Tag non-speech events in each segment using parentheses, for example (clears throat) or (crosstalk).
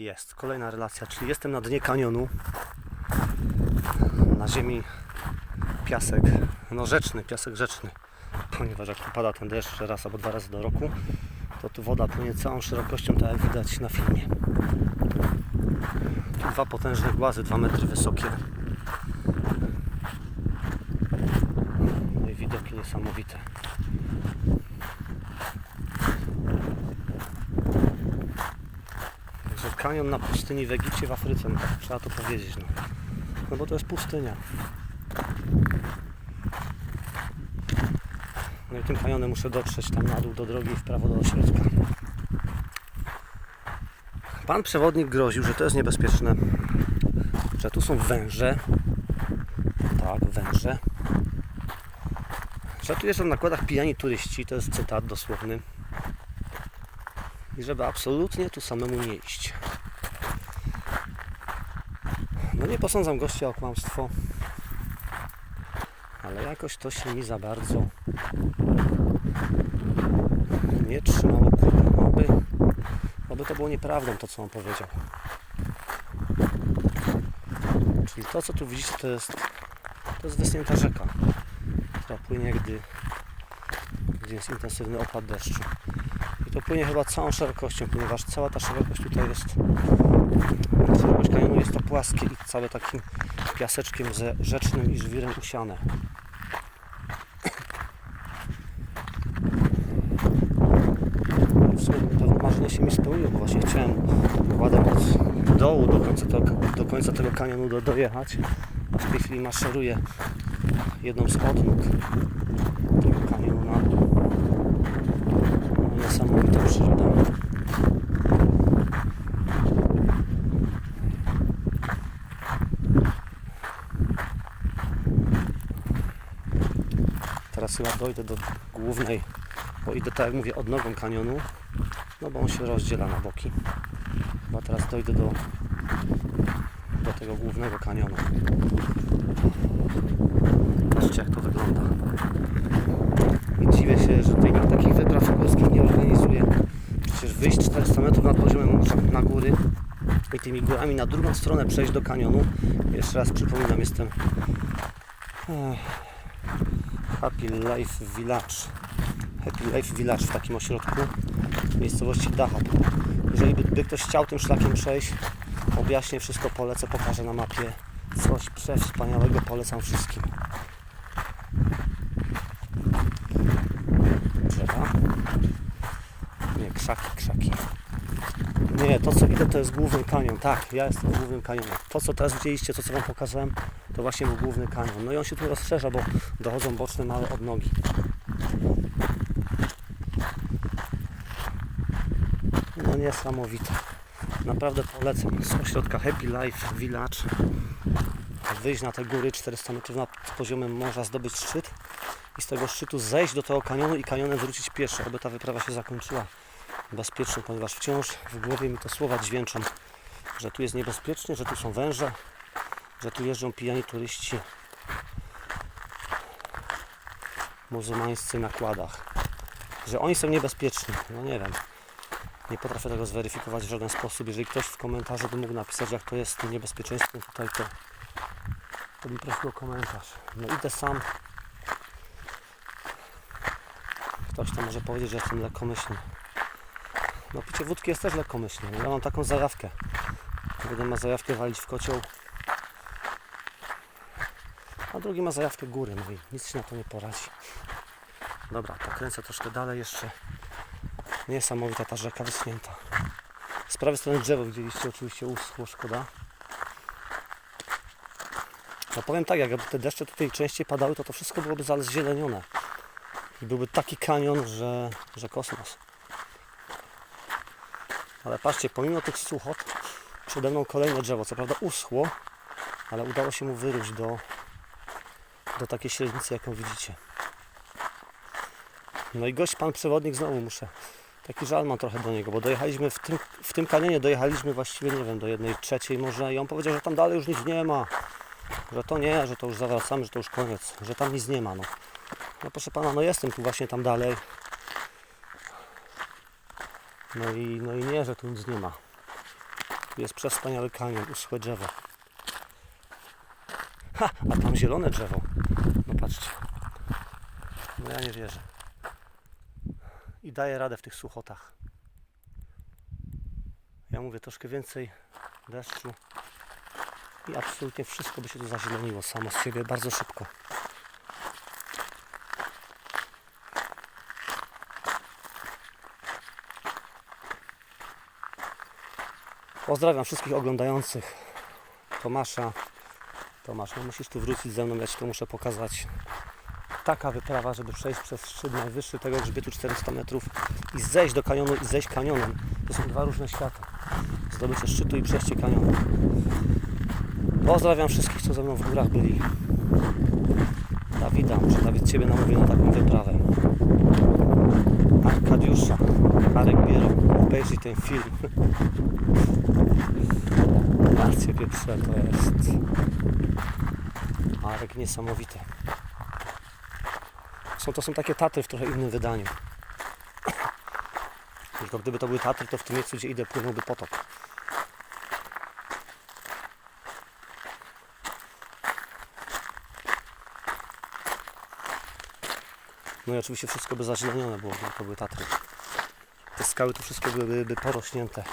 Jest, kolejna relacja, czyli jestem na dnie kanionu. Na ziemi piasek, no rzeczny, piasek rzeczny. Ponieważ jak tu pada ten deszcz raz albo dwa razy do roku, to tu woda płynie całą szerokością, tak jak widać na filmie. Tu dwa potężne głazy, dwa metry wysokie. No i widoki niesamowite. Kanion na pustyni w Egipcie, w Afryce, no tak trzeba to powiedzieć. No. no bo to jest pustynia. No i tym kanionem muszę dotrzeć tam na dół do drogi w prawo do ośrodka. Pan przewodnik groził, że to jest niebezpieczne, że tu są węże. Tak, węże. Że tu jeżdżą na nakładach pijani turyści, to jest cytat dosłowny. I żeby absolutnie tu samemu nie iść. No nie posądzam gościa o kłamstwo, ale jakoś to się mi za bardzo nie trzymało kupy. Oby, oby to było nieprawdą to, co on powiedział. Czyli to, co tu widzicie, to jest, to jest wysunięta rzeka, która płynie, gdy, gdy jest intensywny opad deszczu. To płynie chyba całą szerokością, ponieważ cała ta szerokość tutaj jest, szerokość kanionu jest to płaskie i całe takim piaseczkiem ze rzecznym i żwirem usiane. W sumie pewne marzenie się mi spełniło, bo właśnie chciałem ładem od dołu do końca, tego, do końca tego kanionu do, dojechać, w tej chwili maszeruję jedną z odnóg tego kanionu na dół. Niesamowita przyroda. Teraz chyba dojdę do głównej, bo idę tak jak mówię od nogą kanionu, no bo on się rozdziela na boki. Chyba teraz dojdę do, do tego głównego kanionu. Patrzcie jak to wygląda. Dziwię się, że tutaj nikt takich wypraw górskich nie organizuje. Przecież wyjść 400 metrów nad poziomem morza na góry i tymi górami na drugą stronę przejść do kanionu. Jeszcze raz przypominam, jestem Ech, Happy Life Village. Happy Life Village w takim ośrodku w miejscowości Dahab. Jeżeli by, by ktoś chciał tym szlakiem przejść, objaśnię wszystko, polecę, pokażę na mapie. Coś przewspaniałego polecam wszystkim. Drzewa. Nie, krzaki, krzaki. Nie, to co widzę to jest główny kanion. Tak, ja jestem głównym kanionie. To co teraz widzieliście, to co Wam pokazałem, to właśnie był główny kanion. No i on się tu rozszerza, bo dochodzą boczne małe odnogi. No niesamowite. Naprawdę polecam. Z ośrodka Happy Life Village wyjść na te góry 400 metrów nad poziomem morza, zdobyć szczyt i z tego szczytu zejść do tego kanionu i kanionem wrócić pieszo, aby ta wyprawa się zakończyła bezpiecznie, ponieważ wciąż w głowie mi te słowa dźwięczą, że tu jest niebezpiecznie, że tu są węże, że tu jeżdżą pijani turyści muzułmańscy na kładach, że oni są niebezpieczni. No nie wiem, nie potrafię tego zweryfikować w żaden sposób. Jeżeli ktoś w komentarzu by mógł napisać, jak to jest z niebezpieczeństwem tutaj, to, to bym prosił o komentarz. No idę sam. Ktoś to może powiedzieć, że jestem lekkomyślny. No picie wódki jest też lekkomyślne. Ja mam taką zajawkę. Jeden ma zajawkę walić w kocioł, a drugi ma zajawkę góry. No i nic się na to nie poradzi. Dobra, pokręcę troszkę dalej jeszcze. Niesamowita ta rzeka wyschnięta. Z prawej strony drzewo widzieliście, oczywiście uschło, szkoda. No powiem tak, jakby te deszcze tutaj częściej padały, to to wszystko byłoby zalezzielenione. I byłby taki kanion, że, że kosmos. Ale patrzcie, pomimo tych suchot, przede mną kolejne drzewo. Co prawda uschło, ale udało się mu wyrósć do, do takiej średnicy, jaką widzicie. No i gość, pan przewodnik, znowu muszę. Taki żal mam trochę do niego, bo dojechaliśmy w tym, w tym kanionie, dojechaliśmy właściwie, nie wiem, do jednej trzeciej może i on powiedział, że tam dalej już nic nie ma. Że to nie, że to już zawracamy, że to już koniec, że tam nic nie ma. No, no proszę pana, no jestem tu właśnie tam dalej. No i, no i nie, że tu nic nie ma. Jest przespaniały kanion, uschłe drzewo. Ha, a tam zielone drzewo. No patrzcie. No ja nie wierzę. I daje radę w tych suchotach. Ja mówię troszkę więcej deszczu i absolutnie wszystko by się tu zazieleniło samo z siebie bardzo szybko. Pozdrawiam wszystkich oglądających. Tomasza. Tomasz, no musisz tu wrócić ze mną, ja Ci to muszę pokazać. Taka wyprawa, żeby przejść przez szczyt najwyższy tego grzbietu 400 metrów i zejść do kanionu i zejść kanionem. To są dwa różne światy. Zdobycie szczytu i przejście kanionu. Pozdrawiam wszystkich, co ze mną w górach byli. Dawida, czy Dawid Ciebie namówił na taką wyprawę. Arkadiusza, Marek Biero, obejrzyj ten film. Ja Ciebie prze, to jest Marek niesamowity. Są, to są takie Tatry w trochę innym wydaniu. Tylko gdyby to były Tatry, to w tym miejscu, gdzie idę, płynąłby potok. No i oczywiście wszystko by zazielenione było, gdyby to były Tatry. Skały tu wszystkie byłyby by porośnięte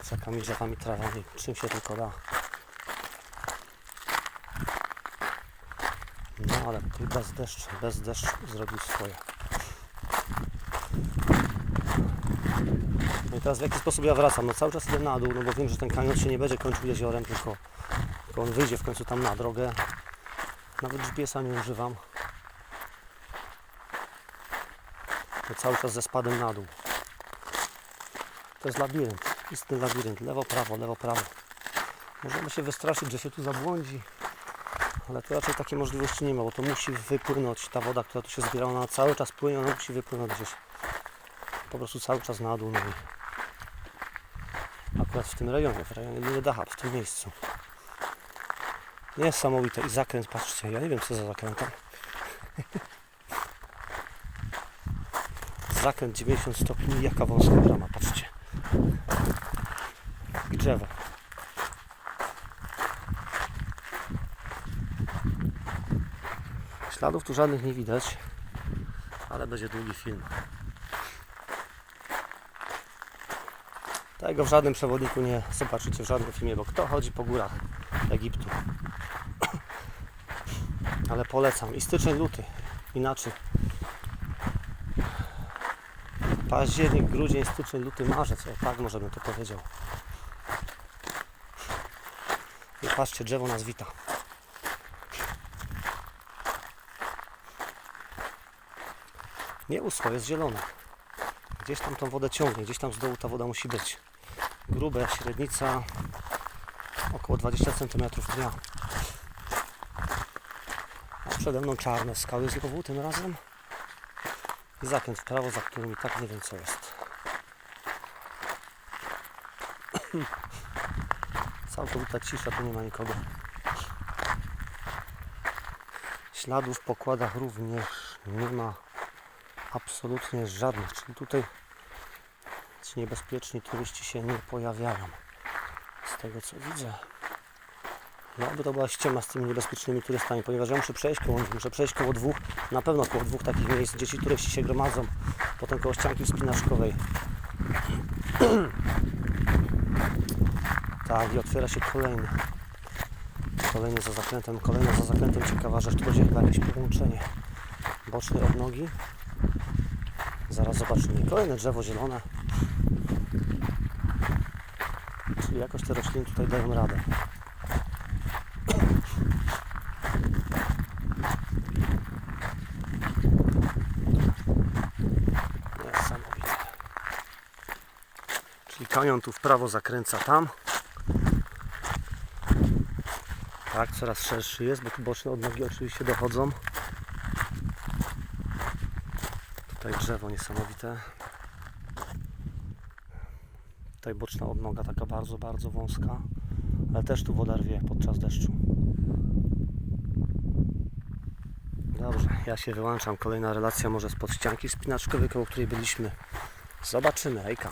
krzakami, drzewami, trawami, czym się tylko da. No ale bez deszczu, bez deszczu zrobił swoje. No i teraz w jaki sposób ja wracam? No cały czas idę na dół, no bo wiem, że ten kanion się nie będzie kończył jeziorem, tylko, tylko on wyjdzie w końcu tam na drogę. Nawet GPS-a nie używam. To cały czas ze spadem na dół. To jest labirynt, istny labirynt. Lewo, prawo, lewo, prawo. Możemy się wystraszyć, że się tu zabłądzi, ale to raczej takiej możliwości nie ma, bo to musi wypłynąć. Ta woda, która tu się zbiera, ona cały czas płynie, ona musi wypłynąć gdzieś. Po prostu cały czas na dół. Akurat w tym rejonie, w rejonie Liny Dachab, w tym miejscu. Niesamowite. I zakręt, patrzcie, ja nie wiem co za zakrętem. Zakręt (laughs) 90 stopni, jaka wąska brama, patrzcie. I drzewo. Śladów tu żadnych nie widać, ale będzie długi film. Tego w żadnym przewodniku nie zobaczycie w żadnym filmie, bo kto chodzi po górach Egiptu. (clears throat) Ale polecam. I styczeń, luty. Inaczej. Październik, grudzień, styczeń, luty, marzec. O tak może bym to powiedział. I patrzcie, drzewo nas wita. Nie uschło, jest zielone. Gdzieś tam tą wodę ciągnie, gdzieś tam z dołu ta woda musi być. Grube, średnica około 20 cm dnia. A przede mną czarne skały znowu tym razem. I zakręt w prawo, za którym i tak nie wiem co jest. (coughs) Całkowita cisza, tu nie ma nikogo. Śladów w pokładach również nie ma absolutnie żadnych, czyli tutaj ci niebezpieczni turyści się nie pojawiają. Z tego co widzę. No, by to była ściema z tymi niebezpiecznymi turystami, ponieważ ja muszę przejść koło muszę przejść koło dwóch, na pewno koło dwóch takich miejsc, gdzie ci turyści się gromadzą, potem koło ścianki wspinaczkowej. (clears throat) tak, i otwiera się kolejny. Kolejny za zakrętem, kolejna za zakrętem ciekawa rzecz, tu będzie chyba jakieś połączenie. Boczne odnogi. Zaraz zobaczymy. Kolejne drzewo zielone. Czyli jakoś te rośliny tutaj dają radę. Niesamowite. Kanion tu w prawo zakręca tam. Tak, coraz szerszy jest, bo tu boczne odnogi oczywiście dochodzą. Tutaj drzewo niesamowite. Tutaj boczna odnoga taka bardzo, bardzo wąska. Ale też tu woda rwie podczas deszczu. Dobrze, ja się wyłączam. Kolejna relacja może spod ścianki wspinaczkowej, koło której byliśmy. Zobaczymy, hejka.